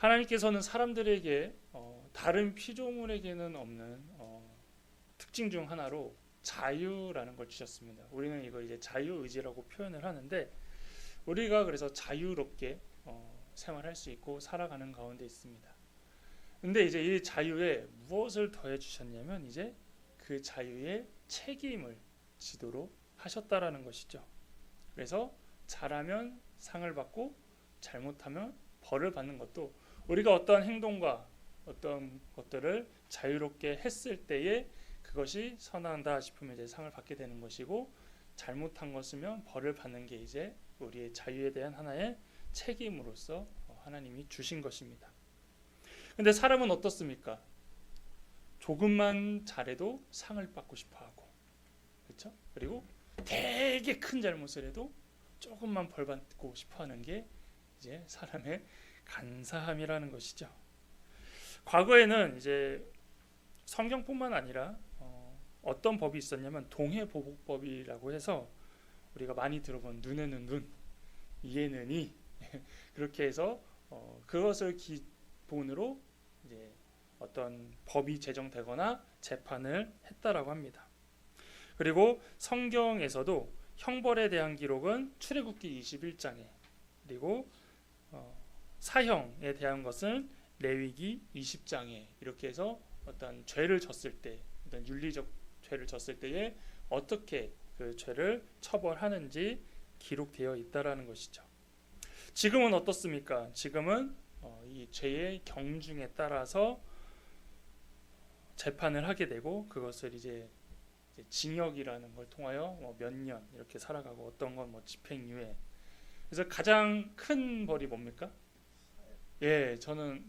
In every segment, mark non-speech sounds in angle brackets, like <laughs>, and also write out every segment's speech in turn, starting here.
하나님께서는 사람들에게 어, 다른 피조물에게는 없는 어, 특징 중 하나로 자유라는 걸 주셨습니다. 우리는 이거 이제 자유 의지라고 표현을 하는데 우리가 그래서 자유롭게 어, 생활할 수 있고 살아가는 가운데 있습니다. 근데 이제 이 자유에 무엇을 더해 주셨냐면 이제 그 자유에 책임을 지도록 하셨다라는 것이죠. 그래서 잘하면 상을 받고 잘못하면 벌을 받는 것도 우리가 어떠한 행동과 어떤 것들을 자유롭게 했을 때에 그것이 선하다 싶으면 이제 상을 받게 되는 것이고 잘못한 것이면 벌을 받는 게 이제 우리의 자유에 대한 하나의 책임으로서 하나님이 주신 것입니다. 근데 사람은 어떻습니까? 조금만 잘해도 상을 받고 싶어 하고. 그렇죠? 그리고 되게 큰 잘못을 해도 조금만 벌 받고 싶어 하는 게 이제 사람의 간사함이라는 것이죠. 과거에는 이제 성경뿐만 아니라 어, 떤 법이 있었냐면 동해 보복법이라고 해서 우리가 많이 들어본 눈에는 눈, 이에는 이 <laughs> 그렇게 해서 어, 그것을 기본으로 이제 어떤 법이 제정되거나 재판을 했다라고 합니다. 그리고 성경에서도 형벌에 대한 기록은 출애굽기 21장에 그리고 어, 사형에 대한 것은 레위기 20장에 이렇게 해서 어떤 죄를 졌을 때 어떤 윤리적 죄를 졌을 때에 어떻게 그 죄를 처벌하는지 기록되어 있다라는 것이죠. 지금은 어떻습니까? 지금은 어, 이 죄의 경중에 따라서 재판을 하게 되고 그것을 이제, 이제 징역이라는 걸 통하여 뭐 몇년 이렇게 살아가고 어떤 건 뭐 집행유예. 그래서 가장 큰 벌이 뭡니까? 예, 저는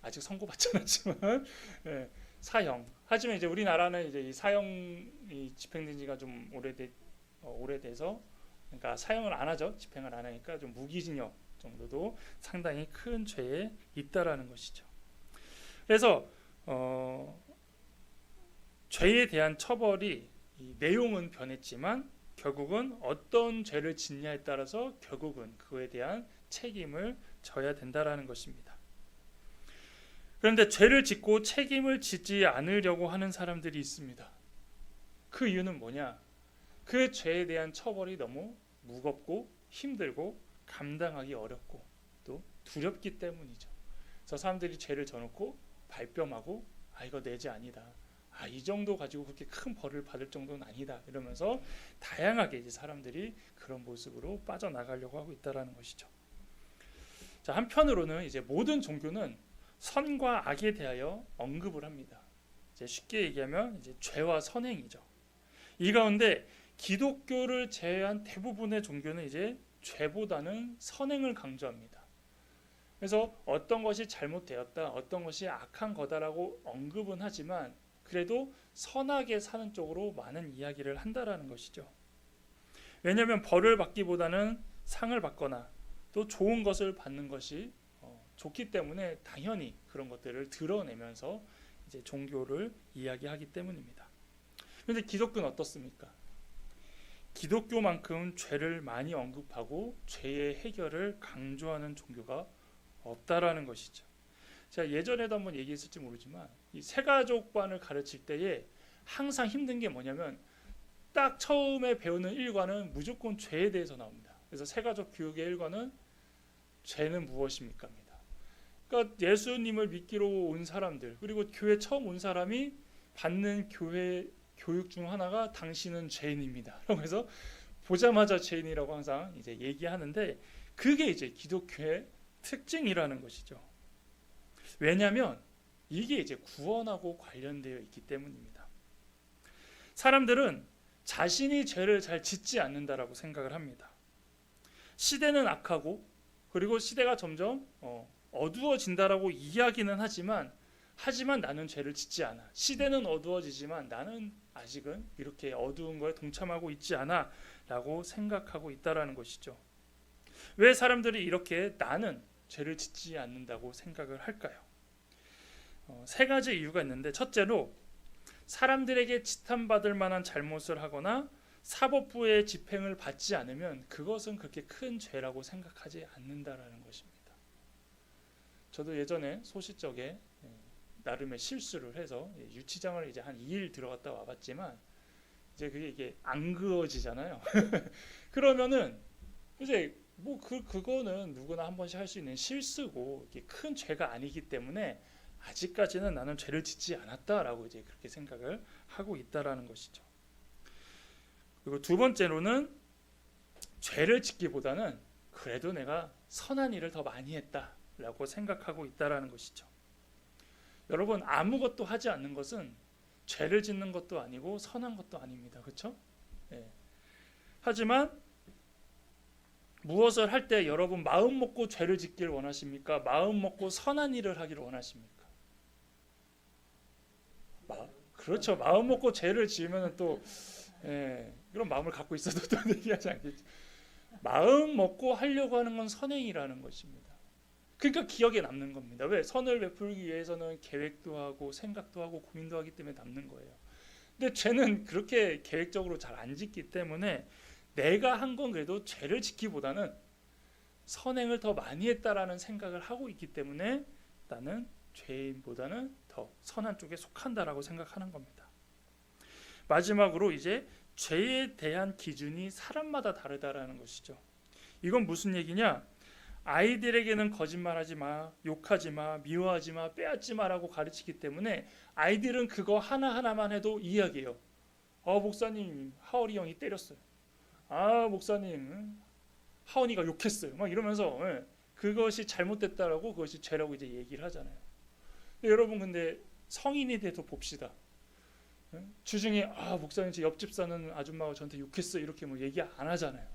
아직 선고받지 않았지만 <laughs> 예, 사형. 하지만 이제 우리나라는 이제 이 사형이 집행된 지가 좀 오래돼 어, 오래돼서 그러니까 사형을 안 하죠. 집행을 안 하니까 좀 무기징역 정도도 상당히 큰 죄에 있다라는 것이죠. 그래서 어, 죄에 대한 처벌이 내용은 변했지만 결국은 어떤 죄를 짓냐에 따라서 결국은 그에 대한 책임을 져야 된다라는 것입니다. 그런데 죄를 짓고 책임을 지지 않으려고 하는 사람들이 있습니다. 그 이유는 뭐냐? 그 죄에 대한 처벌이 너무 무겁고 힘들고 감당하기 어렵고 또 두렵기 때문이죠. 그래서 사람들이 죄를 져놓고 발뺌하고 아 이거 내죄 아니다. 아 이 정도 가지고 그렇게 큰 벌을 받을 정도는 아니다. 이러면서 다양하게 이제 사람들이 그런 모습으로 빠져나가려고 하고 있다라는 것이죠. 자 한편으로는 이제 모든 종교는 선과 악에 대하여 언급을 합니다. 이제 쉽게 얘기하면 이제 죄와 선행이죠. 이 가운데 기독교를 제외한 대부분의 종교는 이제 죄보다는 선행을 강조합니다. 그래서 어떤 것이 잘못되었다, 어떤 것이 악한 거다라고 언급은 하지만 그래도 선하게 사는 쪽으로 많은 이야기를 한다라는 것이죠. 왜냐하면 벌을 받기보다는 상을 받거나 또 좋은 것을 받는 것이 어, 좋기 때문에 당연히 그런 것들을 드러내면서 이제 종교를 이야기하기 때문입니다. 그런데 기독교는 어떻습니까? 기독교만큼 죄를 많이 언급하고 죄의 해결을 강조하는 종교가 없다라는 것이죠. 제가 예전에도 한번 얘기했을지 모르지만 이 세가족반을 가르칠 때에 항상 힘든 게 뭐냐면 딱 처음에 배우는 일과는 무조건 죄에 대해서 나옵니다. 그래서 세가족 교육의 일과는 죄는 무엇입니까입니다. 그러니까 예수님을 믿기로 온 사람들 그리고 교회 처음 온 사람이 받는 교회 교육 중 하나가 당신은 죄인입니다. <laughs> 그래서 보자마자 죄인이라고 항상 이제 얘기하는데 그게 이제 기독교의 특징이라는 것이죠. 왜냐하면 이게 이제 구원하고 관련되어 있기 때문입니다. 사람들은 자신이 죄를 잘 짓지 않는다라고 생각을 합니다. 시대는 악하고 그리고 시대가 점점 어, 어두워진다라고 이야기는 하지만 하지만 나는 죄를 짓지 않아. 시대는 어두워지지만 나는 아직은 이렇게 어두운 거에 동참하고 있지 않아라고 생각하고 있다라는 것이죠. 왜 사람들이 이렇게 나는 죄를 짓지 않는다고 생각을 할까요? 어, 세 가지 이유가 있는데 첫째로 사람들에게 지탄받을 만한 잘못을 하거나 사법부의 집행을 받지 않으면 그것은 그렇게 큰 죄라고 생각하지 않는다라는 것입니다. 저도 예전에 소시적에 예, 나름의 실수를 해서 예, 유치장을 이제 한 2일 들어갔다 와봤지만 이제 그게 이게 안 그어지잖아요. <laughs> 그러면은 이제 뭐 그 그거는 누구나 한 번씩 할 수 있는 실수고 큰 죄가 아니기 때문에 아직까지는 나는 죄를 짓지 않았다라고 이제 그렇게 생각을 하고 있다라는 것이죠. 그리고 두 번째로는 죄를 짓기보다는 그래도 내가 선한 일을 더 많이 했다라고 생각하고 있다라는 것이죠. 여러분 아무것도 하지 않는 것은 죄를 짓는 것도 아니고 선한 것도 아닙니다. 그렇죠? 예. 하지만 무엇을 할 때 여러분 마음 먹고 죄를 짓길 원하십니까? 마음 먹고 선한 일을 하기를 원하십니까? 마, 그렇죠. 마음 먹고 죄를 지으면 또 예, 그런 마음을 갖고 있어도 <laughs> 또 얘기하지 않겠죠. 마음 먹고 하려고 하는 건 선행이라는 것입니다. 그러니까 기억에 남는 겁니다. 왜? 선을 베풀기 위해서는 계획도 하고 생각도 하고 고민도 하기 때문에 남는 거예요. 근데 죄는 그렇게 계획적으로 잘 안 짓기 때문에 내가 한 건 그래도 죄를 짓기보다는 선행을 더 많이 했다라는 생각을 하고 있기 때문에 나는 죄인보다는 더 선한 쪽에 속한다라고 생각하는 겁니다. 마지막으로 이제 죄에 대한 기준이 사람마다 다르다라는 것이죠. 이건 무슨 얘기냐? 아이들에게는 거짓말하지 마, 욕하지 마, 미워하지 마, 빼앗지 마라고 가르치기 때문에 아이들은 그거 하나 하나만 해도 이야기해요. 아 목사님 하월이 형이 때렸어요. 아 목사님 하원이가 욕했어요. 막 이러면서 예, 그것이 잘못됐다라고 그것이 죄라고 이제 얘기를 하잖아요. 여러분 근데 성인이 돼도 봅시다. 예? 주중에 아 목사님 제 옆집 사는 아줌마가 저한테 욕했어 이렇게 뭐 얘기 안 하잖아요.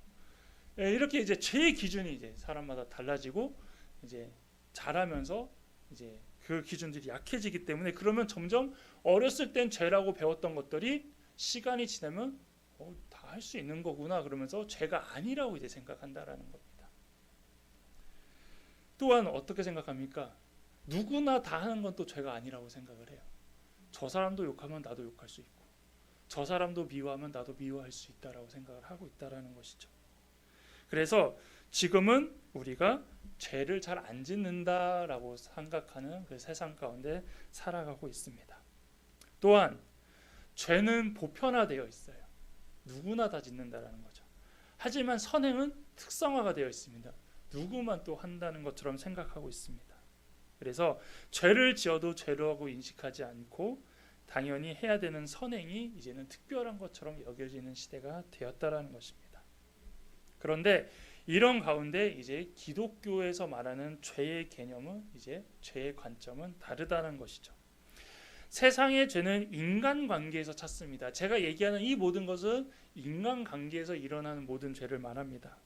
예, 이렇게 이제 죄의 기준이 이제 사람마다 달라지고 이제 자라면서 이제 그 기준들이 약해지기 때문에 그러면 점점 어렸을 땐 죄라고 배웠던 것들이 시간이 지나면 어, 다할 수 있는 거구나 그러면서 죄가 아니라고 이제 생각한다라는 겁니다. 또한 어떻게 생각합니까? 누구나 다 하는 건 또 죄가 아니라고 생각을 해요. 저 사람도 욕하면 나도 욕할 수 있고 저 사람도 미워하면 나도 미워할 수 있다라고 생각을 하고 있다라는 것이죠. 그래서 지금은 우리가 죄를 잘 안 짓는다라고 생각하는 그 세상 가운데 살아가고 있습니다. 또한 죄는 보편화되어 있어요. 누구나 다 짓는다라는 거죠. 하지만 선행은 특성화가 되어 있습니다. 누구만 또 한다는 것처럼 생각하고 있습니다. 그래서 죄를 지어도 죄라고 인식하지 않고 당연히 해야 되는 선행이 이제는 특별한 것처럼 여겨지는 시대가 되었다라는 것입니다. 그런데 이런 가운데 이제 기독교에서 말하는 죄의 개념은 이제 죄의 관점은 다르다는 것이죠. 세상의 죄는 인간 관계에서 찾습니다. 제가 얘기하는 이 모든 것은 인간 관계에서 일어나는 모든 죄를 말합니다.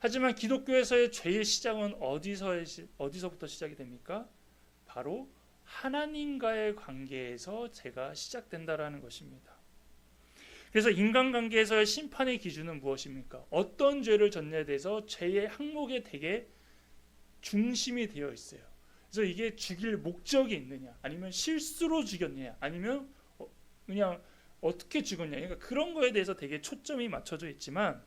하지만 기독교에서의 죄의 시작은 어디서 어디서부터 시작이 됩니까? 바로 하나님과의 관계에서 죄가 시작된다라는 것입니다. 그래서 인간관계에서의 심판의 기준은 무엇입니까? 어떤 죄를 졌냐에 대해서 죄의 항목에 되게 중심이 되어 있어요. 그래서 이게 죽일 목적이 있느냐, 아니면 실수로 죽였느냐, 아니면 어, 그냥 어떻게 죽었냐, 그러니까 그런 거에 대해서 되게 초점이 맞춰져 있지만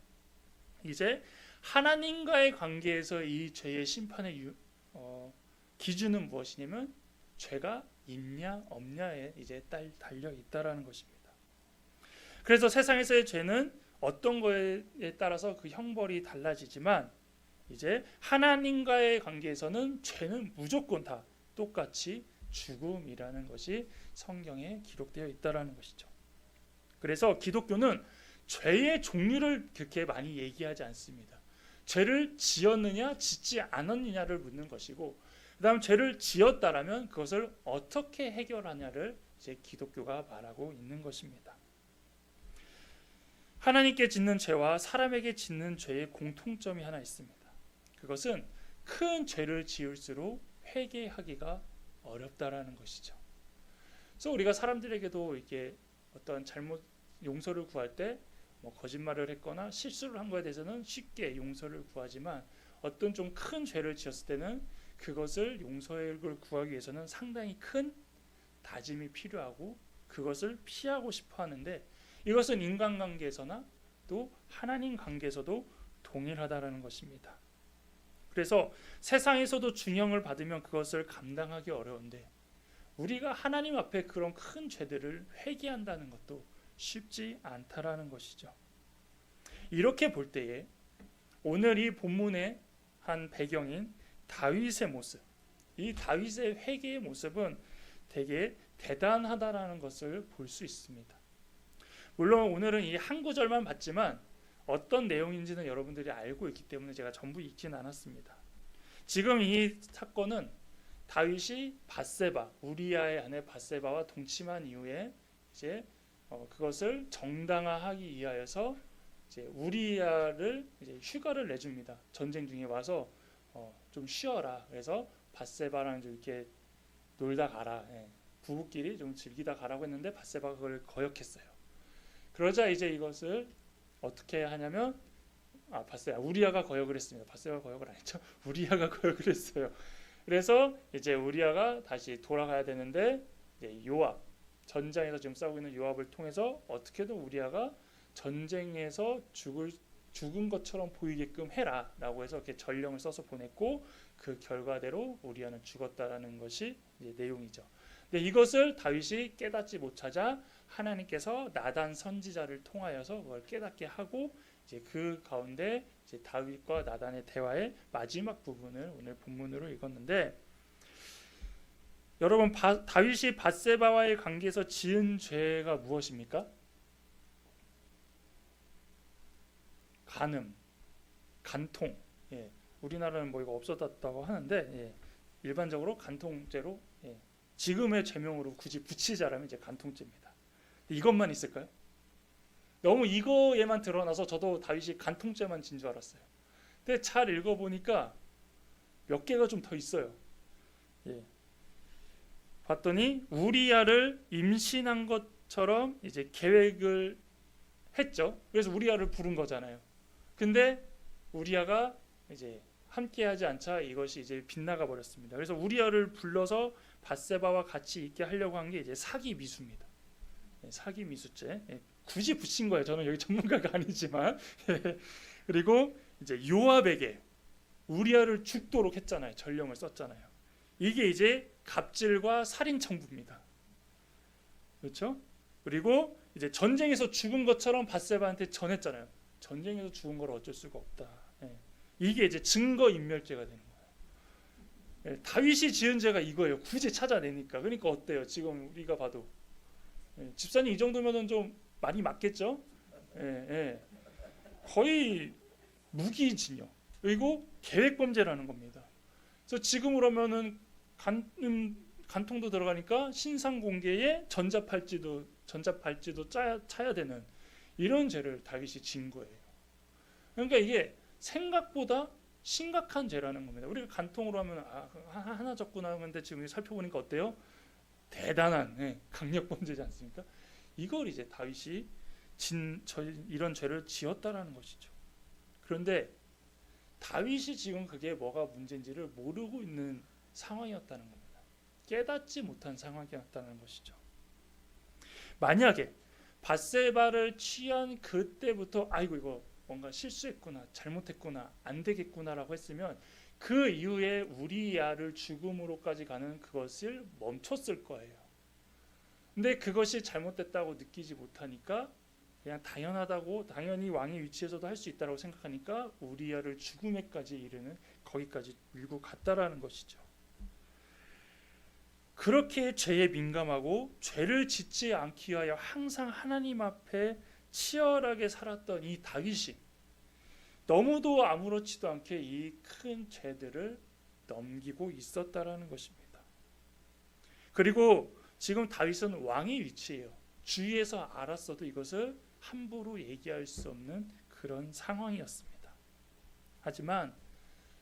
이제 하나님과의 관계에서 이 죄의 심판의 유, 어, 기준은 무엇이냐면 죄가 있냐 없냐에 이제 달려 있다라는 것입니다. 그래서 세상에서의 죄는 어떤 거에 따라서 그 형벌이 달라지지만 이제 하나님과의 관계에서는 죄는 무조건 다 똑같이 죽음이라는 것이 성경에 기록되어 있다라는 것이죠. 그래서 기독교는 죄의 종류를 그렇게 많이 얘기하지 않습니다. 죄를 지었느냐 짓지 않았느냐를 묻는 것이고 그다음 죄를 지었다라면 그것을 어떻게 해결하냐를 이제 기독교가 말하고 있는 것입니다. 하나님께 짓는 죄와 사람에게 짓는 죄의 공통점이 하나 있습니다. 그것은 큰 죄를 지을수록 회개하기가 어렵다라는 것이죠. 그래서 우리가 사람들에게도 이렇게 어떤 잘못 용서를 구할 때 뭐 거짓말을 했거나 실수를 한 거에 대해서는 쉽게 용서를 구하지만 어떤 좀 큰 죄를 지었을 때는 그것을 용서를 구하기 위해서는 상당히 큰 다짐이 필요하고 그것을 피하고 싶어 하는데 이것은 인간관계에서나 또 하나님 관계에서도 동일하다라는 것입니다. 그래서 세상에서도 중형을 받으면 그것을 감당하기 어려운데 우리가 하나님 앞에 그런 큰 죄들을 회개한다는 것도 쉽지 않다라는 것이죠. 이렇게 볼 때에 오늘 이 본문의 한 배경인 다윗의 모습, 이 다윗의 회개의 모습은 되게 대단하다라는 것을 볼 수 있습니다. 물론 오늘은 이 한 구절만 봤지만 어떤 내용인지는 여러분들이 알고 있기 때문에 제가 전부 읽진 않았습니다. 지금 이 사건은 다윗이 바세바 우리아의 아내 바세바와 동침한 이후에 이제 어, 그것을 정당화하기 위하여서 이제 우리아를 이제 휴가를 내줍니다. 전쟁 중에 와서 어, 좀 쉬어라. 그래서 바세바랑 좀 이렇게 놀다 가라. 예. 부부끼리 좀 즐기다 가라고 했는데 바세바가 그걸 거역했어요. 그러자 이제 이것을 어떻게 하냐면 아 바세 우리아가 거역을 했습니다. 바세가 거역을 안 했죠. <laughs> 우리아가 거역을 했어요. 그래서 이제 우리아가 다시 돌아가야 되는데 요압 전장에서 지금 싸우고 있는 요압을 통해서 어떻게든 우리아가 전쟁에서 죽을 죽은 것처럼 보이게끔 해라라고 해서 이렇게 전령을 써서 보냈고 그 결과대로 우리아는 죽었다라는 것이 내용이죠. 근데 이것을 다윗이 깨닫지 못하자 하나님께서 나단 선지자를 통하여서 그걸 깨닫게 하고 이제 그 가운데 이제 다윗과 나단의 대화의 마지막 부분을 오늘 본문으로 읽었는데 여러분 바, 다윗이 바세바와의 관계에서 지은 죄가 무엇입니까? 간음, 간통. 예. 우리나라는 뭐 이거 없어졌다고 하는데 예. 일반적으로 간통죄로 예. 지금의 죄명으로 굳이 붙이자라면 이제 간통죄입니다. 이것만 있을까요? 너무 이거에만 드러나서 저도 다윗이 간통죄만 진 줄 알았어요. 근데 잘 읽어보니까 몇 개가 좀 더 있어요. 예. 봤더니 우리아를 임신한 것처럼 이제 계획을 했죠. 그래서 우리아를 부른 거잖아요. 근데 우리아가 이제 함께하지 않자 이것이 이제 빗나가 버렸습니다. 그래서 우리아를 불러서 바세바와 같이 있게 하려고 한 게 이제 사기 미수입니다. 예, 사기 미수죄. 예, 굳이 붙인 거예요. 저는 여기 전문가가 <laughs> 아니지만 예, 그리고 이제 요압에게 우리아를 죽도록 했잖아요. 전령을 썼잖아요. 이게 이제 갑질과 살인 청부입니다. 그렇죠? 그리고 이제 전쟁에서 죽은 것처럼 바세바한테 전했잖아요. 전쟁에서 죽은 걸 어쩔 수가 없다. 예. 이게 이제 증거 인멸죄가 되는 거예요. 예, 다윗이 지은 죄가 이거예요. 굳이 찾아내니까. 그러니까 어때요? 지금 우리가 봐도 예, 집사님 이 정도면은 좀 많이 맞겠죠? 예, 예. 거의 무기징역 그리고 계획 범죄라는 겁니다. 그래서 지금으로 하면은 간, 음, 간통도 들어가니까 신상 공개에 전자팔찌도 전자팔찌도 짜야, 차야 되는 이런 죄를 다윗이 진 거예요. 그러니까 이게 생각보다 심각한 죄라는 겁니다. 우리가 간통으로 하면 아, 하나 적구나 하는데 지금 살펴보니까 어때요? 대단한 예, 강력 범죄지 않습니까? 이걸 이제 다윗이 진 저, 이런 죄를 지었다라는 것이죠. 그런데 다윗이 지금 그게 뭐가 문제인지를 모르고 있는 상황이었다는 겁니다. 깨닫지 못한 상황이었다는 것이죠. 만약에 바세바를 취한 그때부터 아이고 이거 뭔가 실수했구나 잘못했구나 안 되겠구나라고 했으면 그 이후에 우리야를 죽음으로까지 가는 그것을 멈췄을 거예요. 근데 그것이 잘못됐다고 느끼지 못하니까 그냥 당연하다고 당연히 왕의 위치에서도 할 수 있다고 생각하니까 우리야를 죽음에까지 이르는 거기까지 밀고 갔다라는 것이죠. 그렇게 죄에 민감하고 죄를 짓지 않기 위하여 항상 하나님 앞에 치열하게 살았던 이 다윗이 너무도 아무렇지도 않게 이 큰 죄들을 넘기고 있었다라는 것입니다. 그리고 지금 다윗은 왕의 위치예요. 주위에서 알았어도 이것을 함부로 얘기할 수 없는 그런 상황이었습니다. 하지만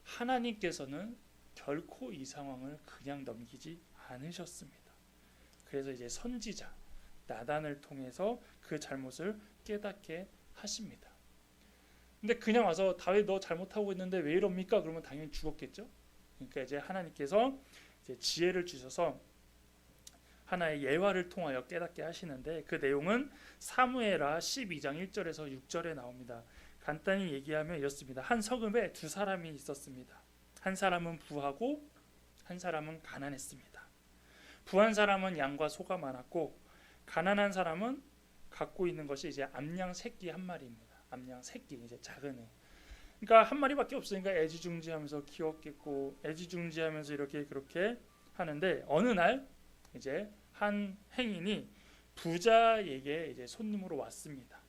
하나님께서는 결코 이 상황을 그냥 넘기지 않으셨습니다. 그래서 이제 선지자 나단을 통해서 그 잘못을 깨닫게 하십니다. 근데 그냥 와서 다윗 너 잘못하고 있는데 왜 이럽니까? 그러면 당연히 죽었겠죠. 그러니까 이제 하나님께서 이제 지혜를 주셔서 하나의 예화를 통하여 깨닫게 하시는데 그 내용은 사무엘하 12장 1절에서 6절에 나옵니다. 간단히 얘기하면 이렇습니다. 한 석음에 두 사람이 있었습니다. 한 사람은 부하고 한 사람은 가난했습니다. 부한 사람은 양과 소가 많았고 가난한 사람은 갖고 있는 것이 이제 암양 새끼 한 마리입니다. 암양 새끼 이제 작은 애. 그러니까 한 마리밖에 없으니까 애지중지하면서 키웠겠고 애지중지하면서 이렇게 그렇게 하는데 어느 날 이제 한 행인이 부자에게 이제 손님으로 왔습니다.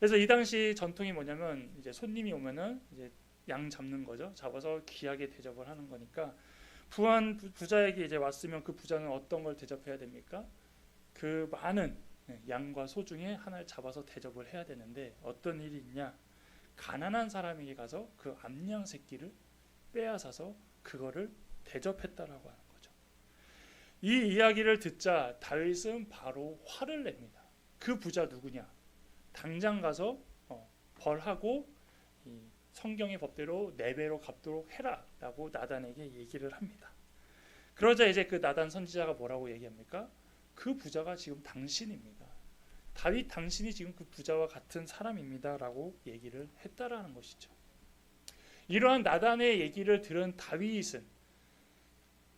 그래서 이 당시 전통이 뭐냐면 이제 손님이 오면은 이제 양 잡는 거죠. 잡아서 귀하게 대접을 하는 거니까 부한 부- 부자에게 이제 왔으면 그 부자는 어떤 걸 대접해야 됩니까? 그 많은 네, 양과 소 중에 하나를 잡아서 대접을 해야 되는데 어떤 일이 있냐? 가난한 사람에게 가서 그 암양 새끼를 빼앗아서 그거를 대접했다라고 하는 거죠. 이 이야기를 듣자 다윗은 바로 화를 냅니다. 그 부자 누구냐? 당장 가서 어, 벌하고 이 성경의 법대로 네 배로 갚도록 해라라고 나단에게 얘기를 합니다. 그러자 이제 그 나단 선지자가 뭐라고 얘기합니까? 그 부자가 지금 당신입니다. 다윗 당신이 지금 그 부자와 같은 사람입니다라고 얘기를 했다라는 것이죠. 이러한 나단의 얘기를 들은 다윗은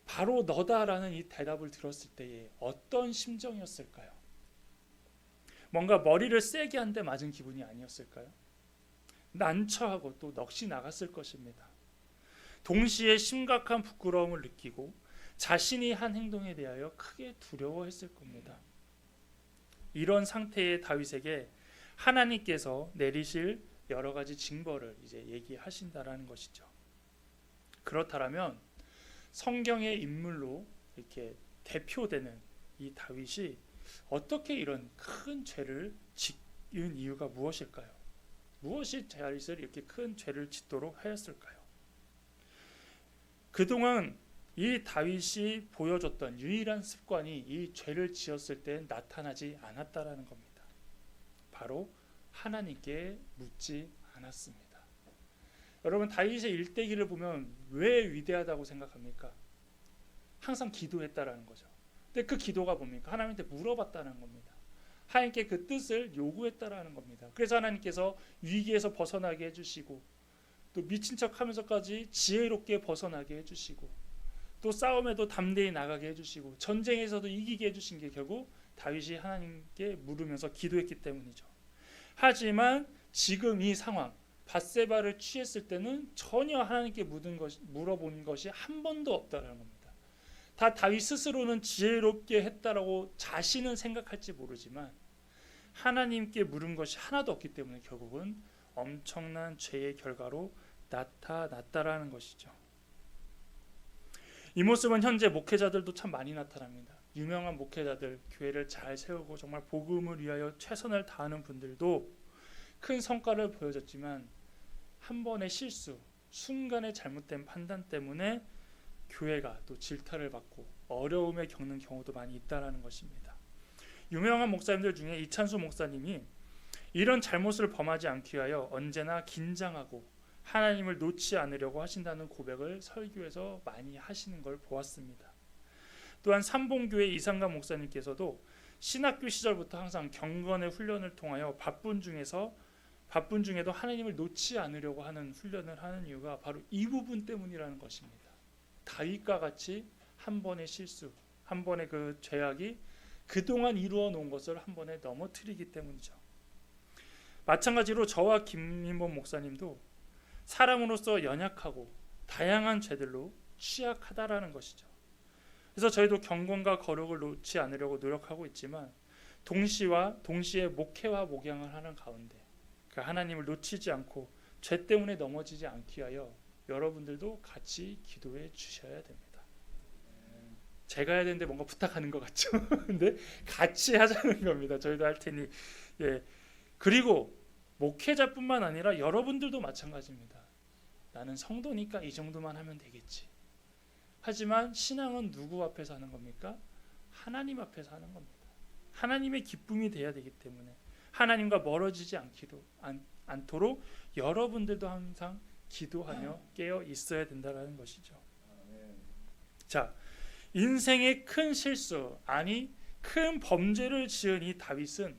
바로 너다라는 이 대답을 들었을 때에 어떤 심정이었을까요? 뭔가 머리를 세게 한 대 맞은 기분이 아니었을까요? 난처하고 또 넋이 나갔을 것입니다. 동시에 심각한 부끄러움을 느끼고 자신이 한 행동에 대하여 크게 두려워했을 겁니다. 이런 상태의 다윗에게 하나님께서 내리실 여러 가지 징벌을 이제 얘기하신다라는 것이죠. 그렇다면 성경의 인물로 이렇게 대표되는 이 다윗이 어떻게 이런 큰 죄를 지은 이유가 무엇일까요? 무엇이 다윗을 이렇게 큰 죄를 짓도록 하였을까요? 그동안 이 다윗이 보여줬던 유일한 습관이 이 죄를 지었을 때 나타나지 않았다라는 겁니다. 바로 하나님께 묻지 않았습니다. 여러분 다윗의 일대기를 보면 왜 위대하다고 생각합니까? 항상 기도했다라는 거죠. 근데 그 기도가 뭡니까? 하나님한테 물어봤다는 겁니다. 하나님께 그 뜻을 요구했다라는 겁니다. 그래서 하나님께서 위기에서 벗어나게 해주시고 또 미친 척하면서까지 지혜롭게 벗어나게 해주시고 또 싸움에도 담대히 나가게 해주시고 전쟁에서도 이기게 해주신 게 결국 다윗이 하나님께 물으면서 기도했기 때문이죠. 하지만 지금 이 상황 바세바를 취했을 때는 전혀 하나님께 묻은 것 물어본 것이 한 번도 없다라는 겁니다. 다 다윗 스스로는 지혜롭게 했다라고 자신은 생각할지 모르지만 하나님께 물은 것이 하나도 없기 때문에 결국은 엄청난 죄의 결과로 나타났다라는 것이죠. 이 모습은 현재 목회자들도 참 많이 나타납니다. 유명한 목회자들, 교회를 잘 세우고 정말 복음을 위하여 최선을 다하는 분들도 큰 성과를 보여줬지만 한 번의 실수, 순간의 잘못된 판단 때문에 교회가 또 질타를 받고 어려움에 겪는 경우도 많이 있다라는 것입니다. 유명한 목사님들 중에 이찬수 목사님이 이런 잘못을 범하지 않기 위하여 언제나 긴장하고 하나님을 놓지 않으려고 하신다는 고백을 설교에서 많이 하시는 걸 보았습니다. 또한 삼봉교회 이상감 목사님께서도 신학교 시절부터 항상 경건의 훈련을 통하여 바쁜 중에서 바쁜 중에도 하나님을 놓지 않으려고 하는 훈련을 하는 이유가 바로 이 부분 때문이라는 것입니다. 다윗과 같이 한 번의 실수, 한 번의 그 죄악이 그동안 이루어 놓은 것을 한 번에 넘어뜨리기 때문이죠. 마찬가지로 저와 김인범 목사님도 사람으로서 연약하고 다양한 죄들로 취약하다라는 것이죠. 그래서 저희도 경건과 거룩을 놓지 않으려고 노력하고 있지만 동시와 동시에 목회와 목양을 하는 가운데 그 하나님을 놓치지 않고 죄 때문에 넘어지지 않기 위하여 여러분들도 같이 기도해 주셔야 됩니다. 제가 해야 되는데 뭔가 부탁하는 것 같죠. <laughs> 근데 같이 하자는 겁니다. 저희도 할 테니 예. 그리고 목회자뿐만 아니라 여러분들도 마찬가지입니다. 나는 성도니까 이 정도만 하면 되겠지. 하지만 신앙은 누구 앞에서 하는 겁니까? 하나님 앞에서 하는 겁니다. 하나님의 기쁨이 돼야 되기 때문에 하나님과 멀어지지 않기로 않, 않도록 여러분들도 항상 기도하며 깨어 있어야 된다라는 것이죠. 자, 인생의 큰 실수 아니 큰 범죄를 지은 이 다윗은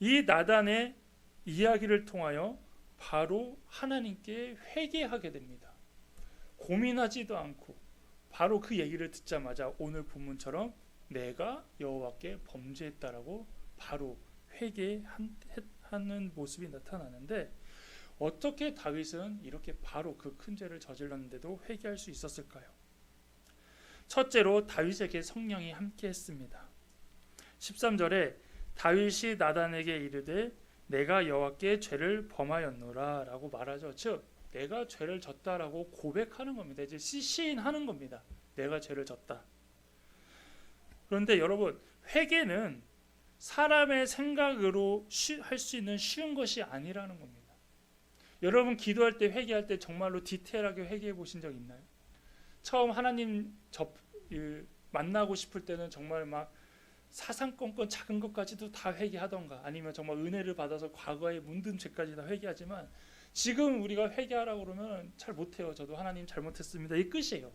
이 나단의 이야기를 통하여 바로 하나님께 회개하게 됩니다. 고민하지도 않고 바로 그 얘기를 듣자마자 오늘 본문처럼 내가 여호와께 범죄했다라고 바로 회개하는 모습이 나타나는데 어떻게 다윗은 이렇게 바로 그 큰 죄를 저질렀는데도 회개할 수 있었을까요? 첫째로 다윗에게 성령이 함께했습니다. 13절에 다윗이 나단에게 이르되 내가 여호와께 죄를 범하였노라라고 말하죠. 즉 내가 죄를 졌다라고 고백하는 겁니다. 이제 시- 시인하는 겁니다. 내가 죄를 졌다. 그런데 여러분 회개는 사람의 생각으로 할 수 있는 쉬운 것이 아니라는 겁니다. 여러분 기도할 때 회개할 때 정말로 디테일하게 회개해 보신 적 있나요? 처음 하나님 접 그, 만나고 싶을 때는 정말 막 사상권권 작은 것까지도 다 회개하던가 아니면 정말 은혜를 받아서 과거의 문든 죄까지 다 회개하지만 지금 우리가 회개하라고 그러면 잘 못해요. 저도 하나님 잘못했습니다. 이 끝이에요.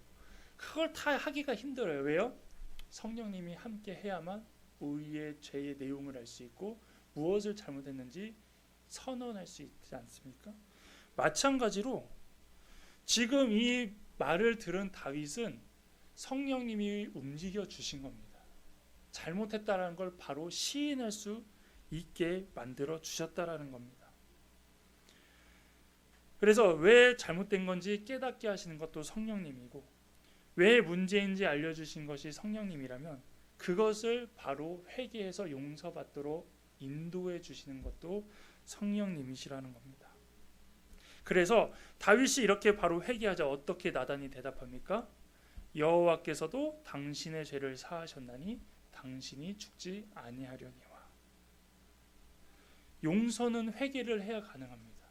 그걸 다 하기가 힘들어요. 왜요? 성령님이 함께 해야만 우리의 죄의 내용을 알 수 있고 무엇을 잘못했는지 선언할 수 있지 않습니까? 마찬가지로 지금 이 말을 들은 다윗은 성령님이 움직여 주신 겁니다. 잘못했다라는 걸 바로 시인할 수 있게 만들어 주셨다라는 겁니다. 그래서 왜 잘못된 건지 깨닫게 하시는 것도 성령님이고 왜 문제인지 알려 주신 것이 성령님이라면 그것을 바로 회개해서 용서받도록 인도해 주시는 것도 성령님이시라는 겁니다. 그래서 다윗이 이렇게 바로 회개하자 어떻게 나단이 대답합니까? 여호와께서도 당신의 죄를 사하셨나니 당신이 죽지 아니하려니와. 용서는 회개를 해야 가능합니다.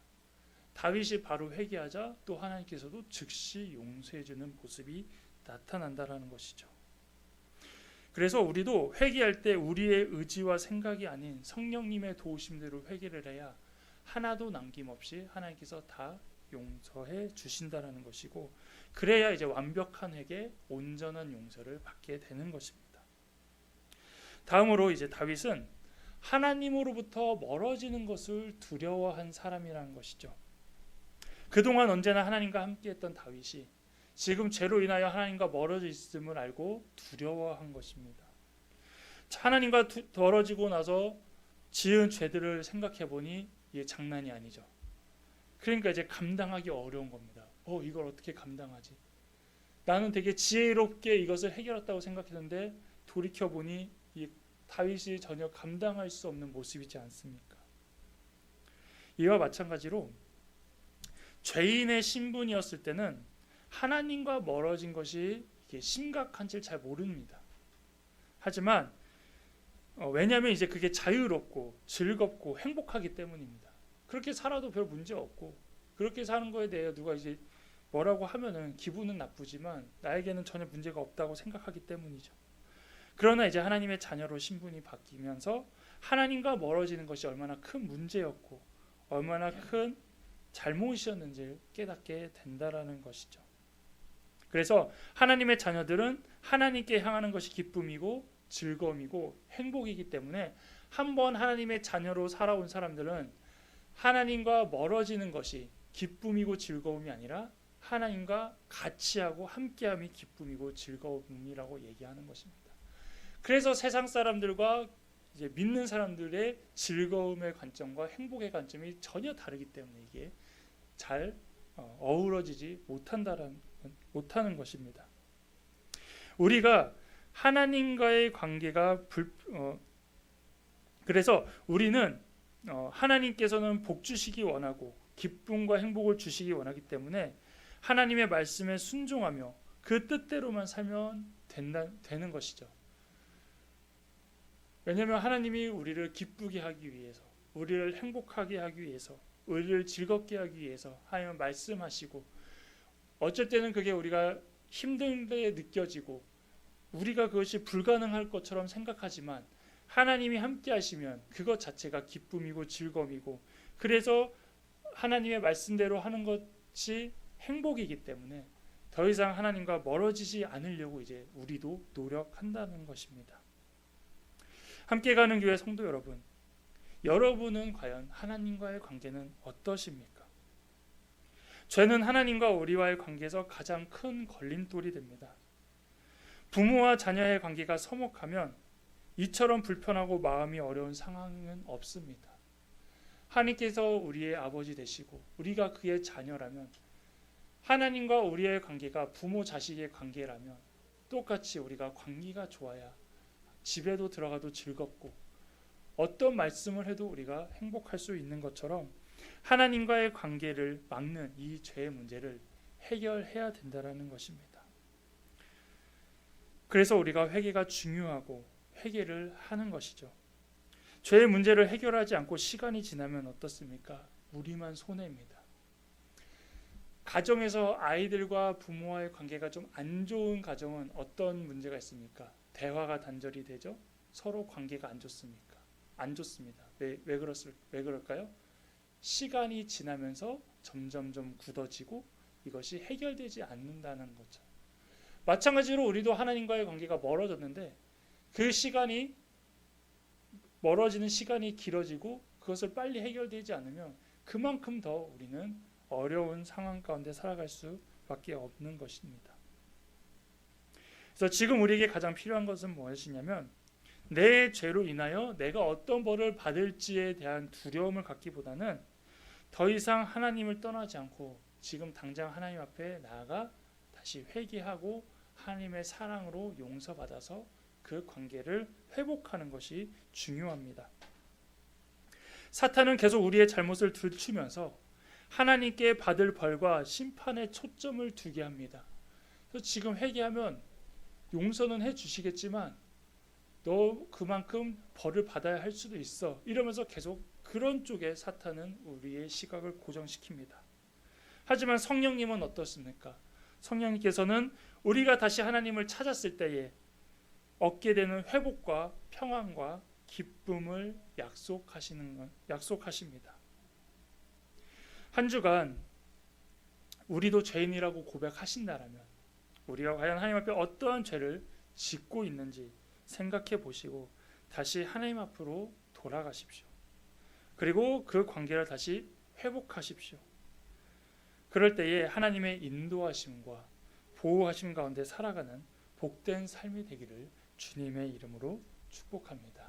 다윗이 바로 회개하자 또 하나님께서도 즉시 용서해 주는 모습이 나타난다라는 것이죠. 그래서 우리도 회개할 때 우리의 의지와 생각이 아닌 성령님의 도우심대로 회개를 해야 하나도 남김없이 하나님께서 다 용서해 주신다라는 것이고 그래야 이제 완벽한 회개, 온전한 용서를 받게 되는 것입니다. 다음으로 이제 다윗은 하나님으로부터 멀어지는 것을 두려워한 사람이라는 것이죠. 그동안 언제나 하나님과 함께했던 다윗이 지금 죄로 인하여 하나님과 멀어져 있음을 알고 두려워한 것입니다. 하나님과 두, 멀어지고 나서 지은 죄들을 생각해 보니 이게 장난이 아니죠. 그러니까 이제 감당하기 어려운 겁니다. 어, 이걸 어떻게 감당하지? 나는 되게 지혜롭게 이것을 해결했다고 생각했는데 돌이켜 보니 이 다윗이 전혀 감당할 수 없는 모습이지 않습니까? 이와 마찬가지로 죄인의 신분이었을 때는 하나님과 멀어진 것이 이게 심각한지 잘 모릅니다. 하지만 어, 왜냐하면 이제 그게 자유롭고 즐겁고 행복하기 때문입니다. 그렇게 살아도 별 문제 없고 그렇게 사는 거에 대해 누가 이제 뭐라고 하면은 기분은 나쁘지만 나에게는 전혀 문제가 없다고 생각하기 때문이죠. 그러나 이제 하나님의 자녀로 신분이 바뀌면서 하나님과 멀어지는 것이 얼마나 큰 문제였고 얼마나 큰 잘못이었는지 깨닫게 된다라는 것이죠. 그래서 하나님의 자녀들은 하나님께 향하는 것이 기쁨이고 즐거움이고 행복이기 때문에 한번 하나님의 자녀로 살아온 사람들은 하나님과 멀어지는 것이 기쁨이고 즐거움이 아니라 하나님과 같이 하고 함께함이 기쁨이고 즐거움이라고 얘기하는 것입니다. 그래서 세상 사람들과 이제 믿는 사람들의 즐거움의 관점과 행복의 관점이 전혀 다르기 때문에 이게 잘 어, 어우러지지 못한다는 못하는 것입니다. 우리가 하나님과의 관계가 불, 어, 그래서 우리는 어, 하나님께서는 복 주시기 원하고 기쁨과 행복을 주시기 원하기 때문에 하나님의 말씀에 순종하며 그 뜻대로만 살면 된다, 되는 것이죠. 왜냐하면 하나님이 우리를 기쁘게 하기 위해서, 우리를 행복하게 하기 위해서, 우리를 즐겁게 하기 위해서 하나님 말씀하시고 어쩔 때는 그게 우리가 힘든 데 느껴지고 우리가 그것이 불가능할 것처럼 생각하지만 하나님이 함께 하시면 그것 자체가 기쁨이고 즐거움이고 그래서 하나님의 말씀대로 하는 것이 행복이기 때문에 더 이상 하나님과 멀어지지 않으려고 이제 우리도 노력한다는 것입니다. 함께 가는 교회 성도 여러분, 여러분은 과연 하나님과의 관계는 어떠십니까? 죄는 하나님과 우리와의 관계에서 가장 큰 걸림돌이 됩니다. 부모와 자녀의 관계가 서먹하면 이처럼 불편하고 마음이 어려운 상황은 없습니다. 하나님께서 우리의 아버지 되시고 우리가 그의 자녀라면 하나님과 우리의 관계가 부모 자식의 관계라면 똑같이 우리가 관계가 좋아야 집에도 들어가도 즐겁고 어떤 말씀을 해도 우리가 행복할 수 있는 것처럼 하나님과의 관계를 막는 이 죄의 문제를 해결해야 된다라는 것입니다. 그래서 우리가 회개가 중요하고 회개를 하는 것이죠. 죄의 문제를 해결하지 않고 시간이 지나면 어떻습니까? 우리만 손해입니다. 가정에서 아이들과 부모와의 관계가 좀 안 좋은 가정은 어떤 문제가 있습니까? 대화가 단절이 되죠. 서로 관계가 안 좋습니까? 안 좋습니다. 왜, 왜, 그렇을, 왜 그럴까요? 시간이 지나면서 점점 좀 굳어지고 이것이 해결되지 않는다는 거죠. 마찬가지로 우리도 하나님과의 관계가 멀어졌는데 그 시간이 멀어지는 시간이 길어지고 그것을 빨리 해결되지 않으면 그만큼 더 우리는 어려운 상황 가운데 살아갈 수밖에 없는 것입니다. 그래서 지금 우리에게 가장 필요한 것은 무엇이냐면 내 죄로 인하여 내가 어떤 벌을 받을지에 대한 두려움을 갖기보다는 더 이상 하나님을 떠나지 않고 지금 당장 하나님 앞에 나아가 다시 회개하고 하나님의 사랑으로 용서받아서 그 관계를 회복하는 것이 중요합니다. 사탄은 계속 우리의 잘못을 들추면서 하나님께 받을 벌과 심판에 초점을 두게 합니다. 그래서 지금 회개하면 용서는 해 주시겠지만 너 그만큼 벌을 받아야 할 수도 있어. 이러면서 계속 그런 쪽에 사탄은 우리의 시각을 고정시킵니다. 하지만 성령님은 어떻습니까? 성령님께서는 우리가 다시 하나님을 찾았을 때에 얻게 되는 회복과 평안과 기쁨을 약속하시는 건 약속하십니다. 한 주간 우리도 죄인이라고 고백하신다라면 우리가 과연 하나님 앞에 어떠한 죄를 짓고 있는지 생각해 보시고 다시 하나님 앞으로 돌아가십시오. 그리고 그 관계를 다시 회복하십시오. 그럴 때에 하나님의 인도하심과 보호하심 가운데 살아가는 복된 삶이 되기를 주님의 이름으로 축복합니다.